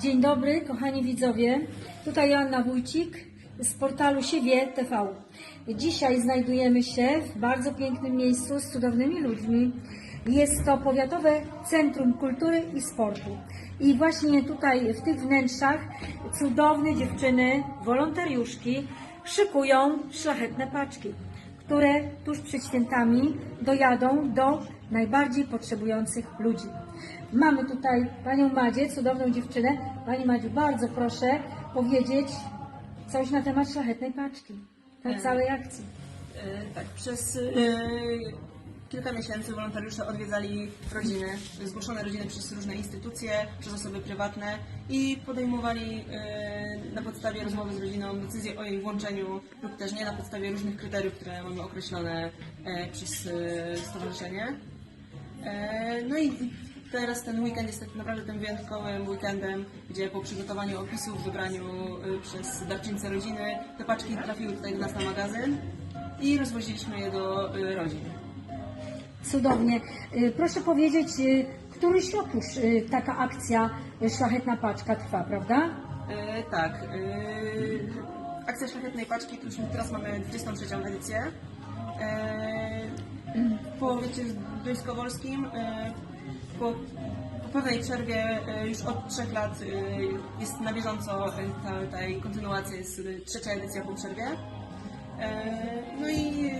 Dzień dobry, kochani widzowie. Tutaj Joanna Wójcik z portalu Siewie TV. Dzisiaj znajdujemy się w bardzo pięknym miejscu z cudownymi ludźmi. Jest to Powiatowe Centrum Kultury i Sportu. I właśnie tutaj w tych wnętrzach cudowne dziewczyny, wolontariuszki szykują szlachetne paczki, które tuż przed świętami dojadą do najbardziej potrzebujących ludzi. Mamy tutaj panią Madzie, cudowną dziewczynę. Pani Madziu, bardzo proszę powiedzieć coś na temat szlachetnej paczki, tej całej akcji. E, Tak, przez e, kilka miesięcy wolontariusze odwiedzali rodziny, zgłoszone rodziny przez różne instytucje, przez osoby prywatne i podejmowali e, na podstawie rozmowy z rodziną decyzję o jej włączeniu lub też nie na podstawie różnych kryteriów, które mamy określone e, przez e, stowarzyszenie. E, No i teraz ten weekend jest tak naprawdę tym wyjątkowym weekendem, gdzie po przygotowaniu opisów, wybraniu e, przez darczyńcę rodziny, te paczki trafiły tutaj do nas na magazyn i rozwoziliśmy je do e, rodzin. Cudownie. Y, Proszę powiedzieć, y, któryś rok już y, taka akcja Szlachetna Paczka trwa, prawda? E, tak. E, akcja Szlachetnej Paczki, już teraz mamy 23 edycję. E, w powiecie duńskowolskim e, po, po pewnej przerwie e, już od trzech lat jest na bieżąco ta, ta kontynuacja, jest trzecia edycja po przerwie.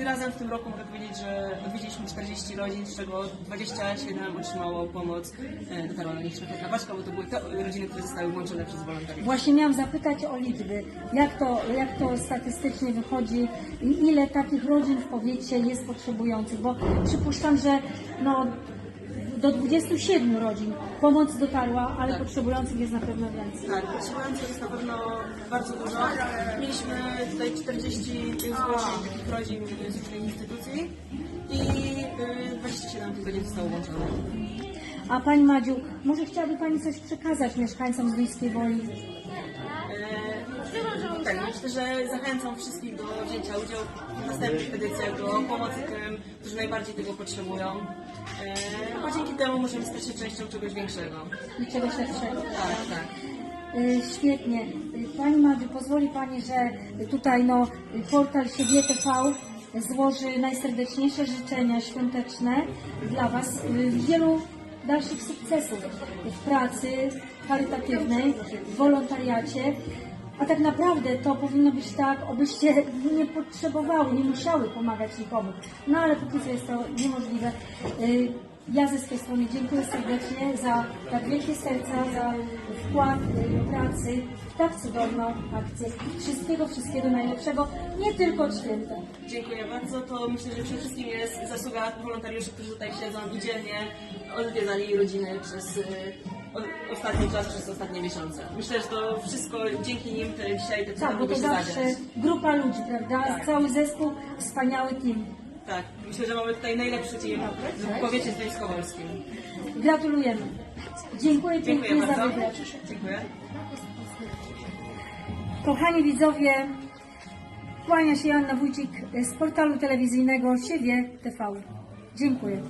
Razem w tym roku mogę powiedzieć, że odwiedziliśmy 40 rodzin, z czego 27 otrzymało pomoc, e, dotarła na nich szlachetna paczka, bo to były te rodziny, które zostały włączone przez wolontariuszy. Właśnie miałam zapytać o liczby. Jak to, jak to statystycznie wychodzi i ile takich rodzin w powiecie jest potrzebujących? Bo przypuszczam, że no, do 27 rodzin pomoc dotarła, ale Tak. potrzebujących jest na pewno więcej. Tak, potrzebujących jest na pewno bardzo dużo. Mieliśmy 40 zgłoszeń takich rodzin z różnych instytucji i y, 27 tych rodzin zostało włączonych. A Pani Madziu, może chciałaby Pani coś przekazać mieszkańcom z Wiejskiej Woli? E, tak, myślę, że zachęcam wszystkich do wzięcia udziału w następnych edycjach, do pomocy tym, którzy najbardziej tego potrzebują. E, bo dzięki temu możemy stać się częścią czegoś większego. i czegoś lepszego. Tak, tak. Y, Świetnie. Y, Pani Madziu, pozwoli Pani, że tutaj no, portal Siebie TV złoży najserdeczniejsze życzenia świąteczne dla Was. y, Wielu dalszych sukcesów w pracy charytatywnej, w wolontariacie. A tak naprawdę to powinno być tak, abyście nie potrzebowały, nie musiały pomagać nikomu. No ale póki co jest to niemożliwe. Ja ze swojej strony dziękuję serdecznie za tak wielkie serca, za wkład pracy w tak cudowną akcję. Wszystkiego, wszystkiego najlepszego, nie tylko od święta. Dziękuję bardzo. To myślę, że przede wszystkim jest zasługa wolontariuszy, którzy tutaj siedzą i dzielnie odwiedzali rodziny przez o- ostatni czas, przez ostatnie miesiące. Myślę, że to wszystko dzięki nim te dzisiaj te Tak, bo to zawsze zadziać. grupa ludzi, prawda? Tak. Cały zespół, wspaniały team. Tak, myślę, że mamy tutaj najlepszy team w powiecie zduńskowolskim. Gratulujemy. Dziękuję Dziękuję pięknie za bardzo. wywiad. Dziękuję. Kochani widzowie, kłania się Joanna Wójcik z portalu telewizyjnego Siewie TV. Dziękuję.